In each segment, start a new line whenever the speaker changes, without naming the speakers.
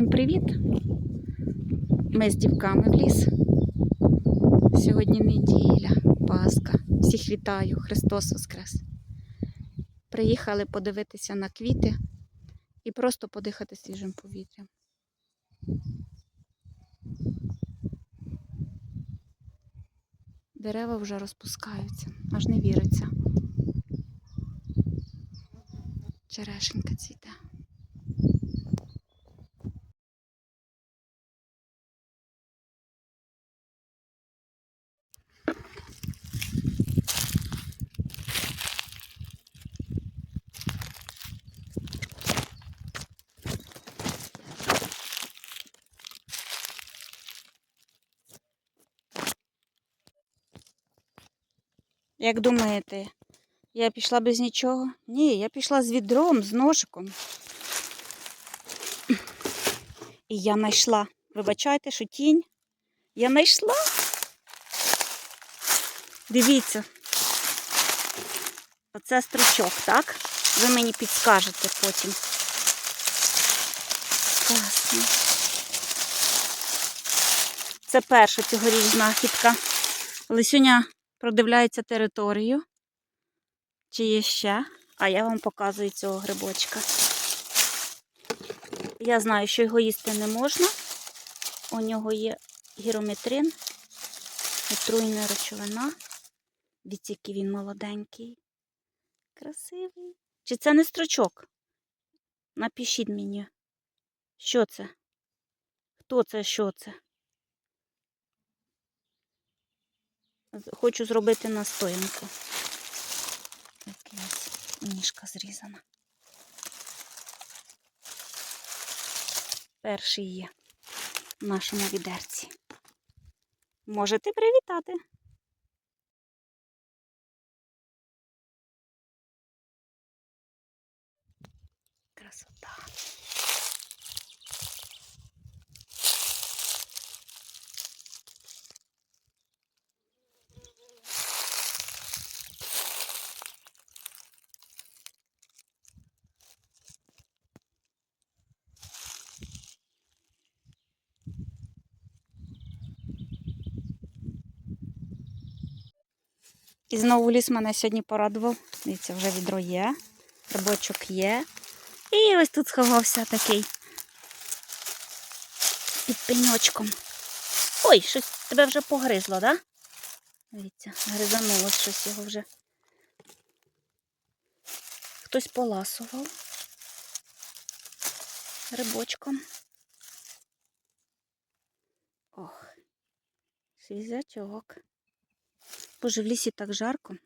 Всім привіт! Ми з дівками в ліс. Сьогодні неділя, Пасха. Всіх вітаю, Христос Воскрес. Приїхали подивитися на квіти і просто подихати свіжим повітрям. Дерева вже розпускаються, аж не віриться. Черешенька цвіте. Як думаєте, я пішла без нічого? Ні, я пішла з відром, з ножиком. І я знайшла. Вибачайте, що тінь. Я знайшла. Дивіться. Оце стручок, так? Ви мені підскажете потім. Класно. Це перша цьогоріч знахідка. Лисюня продивляється територію. Чи є ще? А я вам показую цього грибочка. Я знаю, що його їсти не можна. У нього є гірометрин, отруйна речовина. Дивіться, який він молоденький. Красивий. Чи це не строчок? Напишіть мені. Що це? Хто це, що це? З- Хочу зробити настоянку. Ось ніжка зрізана. Перший є в нашому відерці. Можете привітати. І знову ліс мене сьогодні порадував. Дивіться, вже відро є, рибочок є. І ось тут сховався такий під пеньочком. Ой, щось тебе вже погризло, так? Да? Дивіться, гризануло щось його вже. Хтось поласував рибочком. Ох, свізячок. Боже, в лісі так жарко.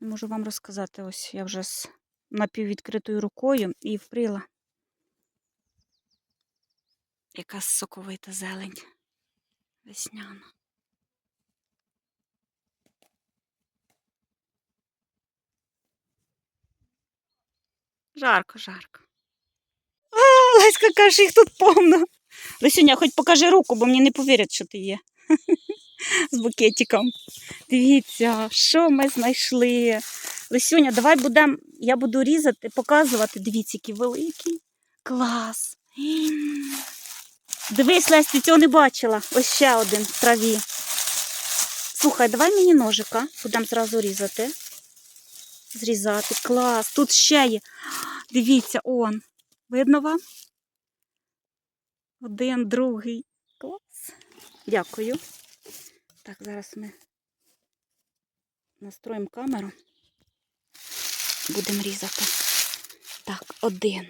Можу вам розказати, ось я вже з напіввідкритою рукою і вприла. Яка соковита зелень весняна. Жарко, жарко. А, Леська каже, їх тут повно. Лисюня, хоч покажи руку, бо мені не повірять, що ти є. З букетиком. Дивіться, що ми знайшли. Лисюня, давай будемо, я буду різати, показувати. Дивіться, який великий. Клас. Дивись, Лесь, ти цього не бачила. Ось ще один в траві. Слухай, давай мені ножика, будемо зразу різати. Зрізати. Клас. Тут ще є. Дивіться, он. Видно вам? Один, другий. Клас. Дякую. Так, зараз ми настроїмо камеру. Будемо різати. Так, один.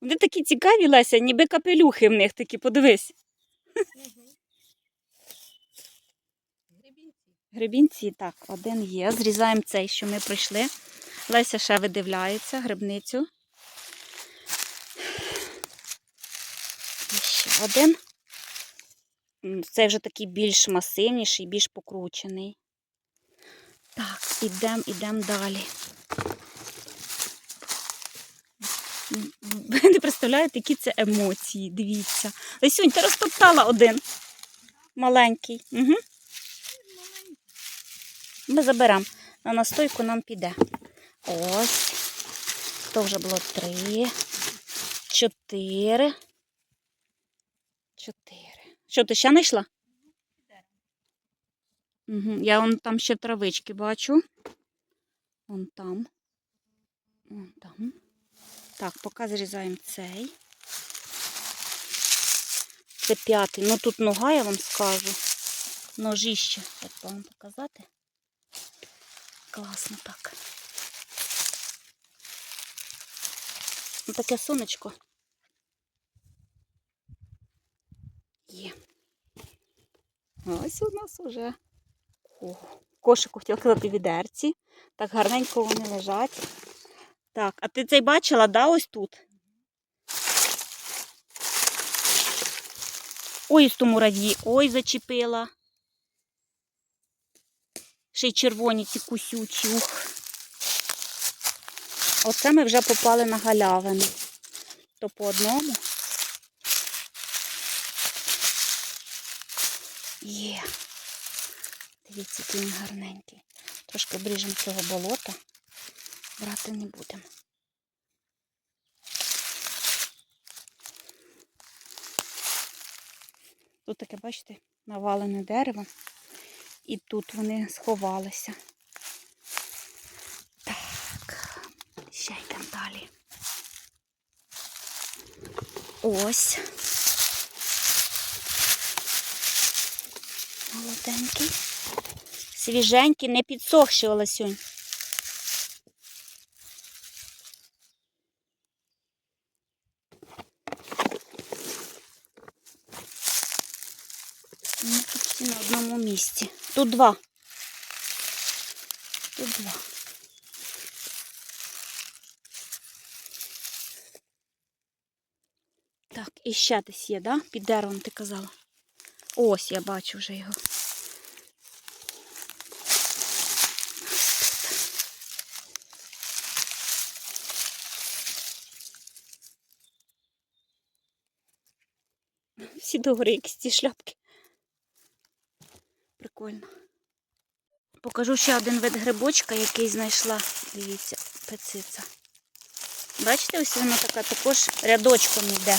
Вони такі цікаві, Леся, ніби капелюхи в них такі, подивись. Гребінці, так, один є. Зрізаємо цей, що ми пройшли. Леся ще видивляється, грибницю. І ще один. М, Цей вже такий більш масивніший, більш покручений. Так, ідемо, ідемо далі. Ви не представляєте, які це емоції, дивіться. Лесюнь, ти розтоптала один. Маленький. Угу. Ми заберемо. На настойку нам піде. Ось. То вже було три, чотири. Чотири. Що, ти ще знайшла? Угу. Я вон там ще травички бачу. Вон там. Вон там. Так, поки зрізаємо цей. Це п'ятий. Ну тут нога, я вам скажу. Ножище. Як вам показати? Класно так. Ну, таке сонечко. Є. Ось у нас уже. О, кошику хотіла казати відерці. Так гарненько вони лежать. Так, а ти цей бачила, да, ось тут? Ой, з тому раді, ой, зачепила. Ще й червоні ці кусючі. Ух. Оце ми вже попали на галявину. То по одному. Є. Дивіться, який він гарненький. Трошки обріжемо цього болота. Брати не будемо. Тут таке, бачите, навалене дерево. І тут вони сховалися. Так, ще йдемо далі. Ось. Молоденький. Свіженький, не підсохший Олесюнь. Ну, тут всі на одному місці. Тут два. Тут два. Так, і ще десь є, да? Під деревом ти казала. Ось я бачу вже його. Всі догори якісь ці шляпки. Прикольно. Покажу ще один вид грибочка, який знайшла. Дивіться, пециця. Бачите, ось вона така також рядочком йде.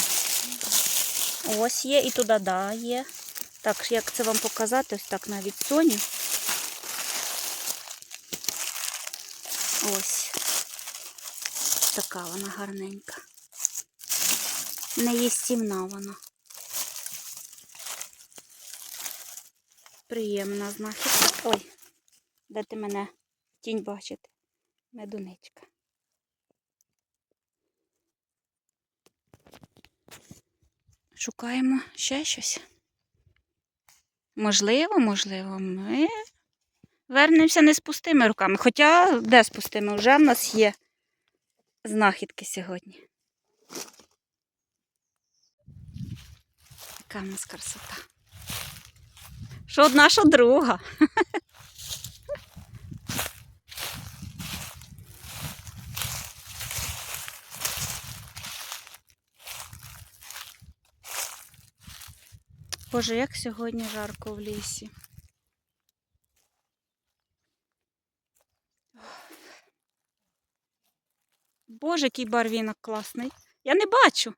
Ось є, і туди да, є. Так, як це вам показати, ось так навіть Соню. Ось. Така вона гарненька. Неїстівна вона. Приємна знахідка. Ой, де ти мене тінь бачите? Медуничка. Шукаємо ще щось. Можливо, можливо, ми вернемося не з пустими руками. Хоча де з пустими? Вже в нас є знахідки сьогодні. Яка в нас красота. Що одна, що друга. Боже, як сьогодні жарко в лісі. Боже, який барвінок класний. Я не бачу.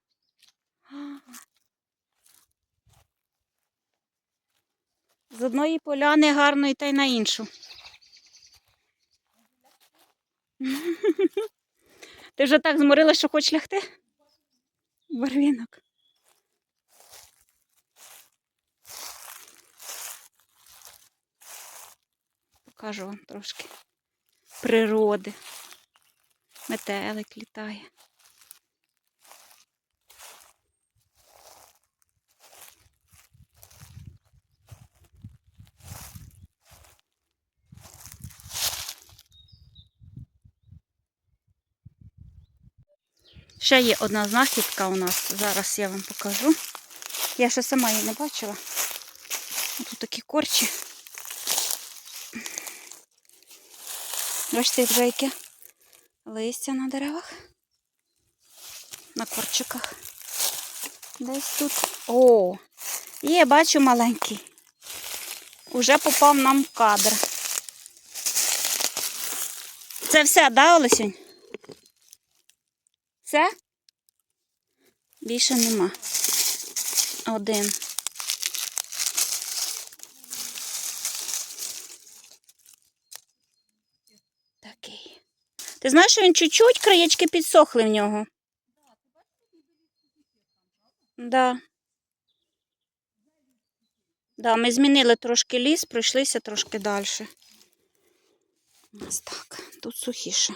З одної поляни гарної та й на іншу. Ти вже так зморила, що хочеш лягти? Барвінок. Покажу вам трошки природи. Метелик літає. Ще є одна знахідка у нас. Зараз я вам покажу. Я ще сама її не бачила. Тут такі корчі. Бачите, вже яке листя на деревах. На корчиках. Десь тут. О! Є, бачу маленький. Уже попав нам в кадр. Це все, да, Олесюнь? Все? Більше нема. Один. Такий. Ти знаєш, що він чуть-чуть краєчки підсохли в нього? Да. Да, ми змінили трошки ліс, пройшлися трошки далі. Ось так, тут сухіше.